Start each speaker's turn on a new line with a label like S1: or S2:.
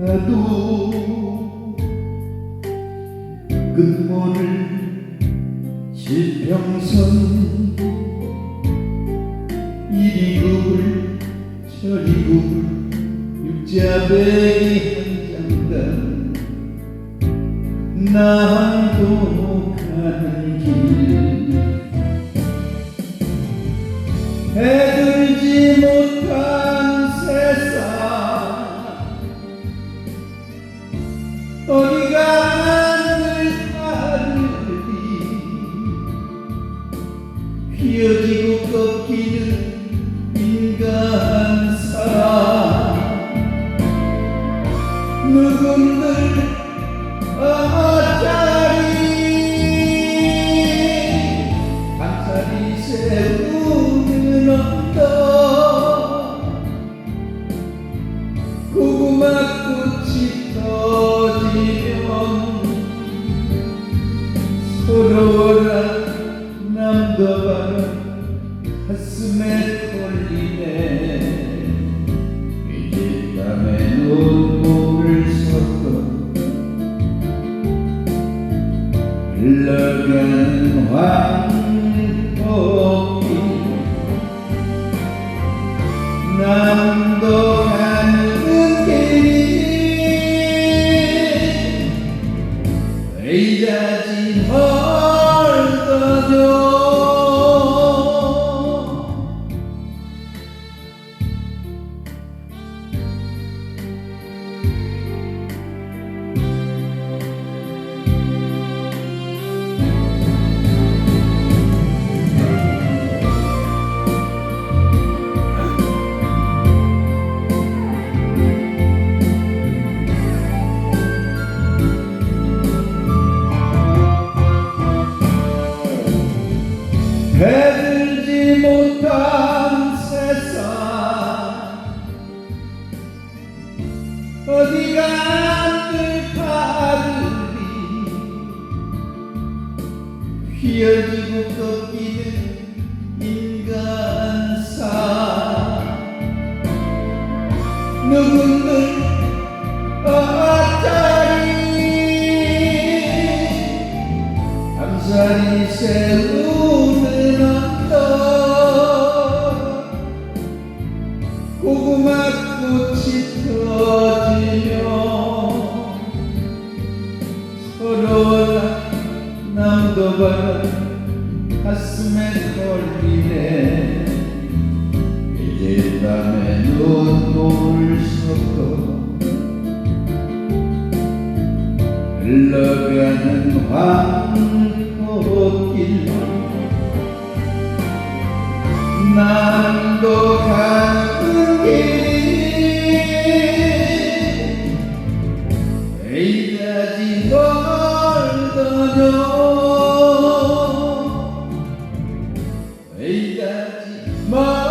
S1: 나도 끝모를 실평선 이리 굴 저리 굴 육자배기 한 장단 나도 가는 길. 해 어디가 하늘하늘이 휘어지고 꺾이는 인간 사람. 누군들 어짜리 감사리 세우 가슴에 걸리네. 이제 땀에 눈물을 섞어 흘러가는 황 배들지 못한 세상. 어디가 안들파들이 휘어지고 꺾이는 인간사 누군들 어쩌리? 감사리 세우 한번 가슴에 걸리네. 이제 밤에 눈물 섞어 흘러가는 황꽃길. 난도 가는 길이 내일까지 널 떠나 mas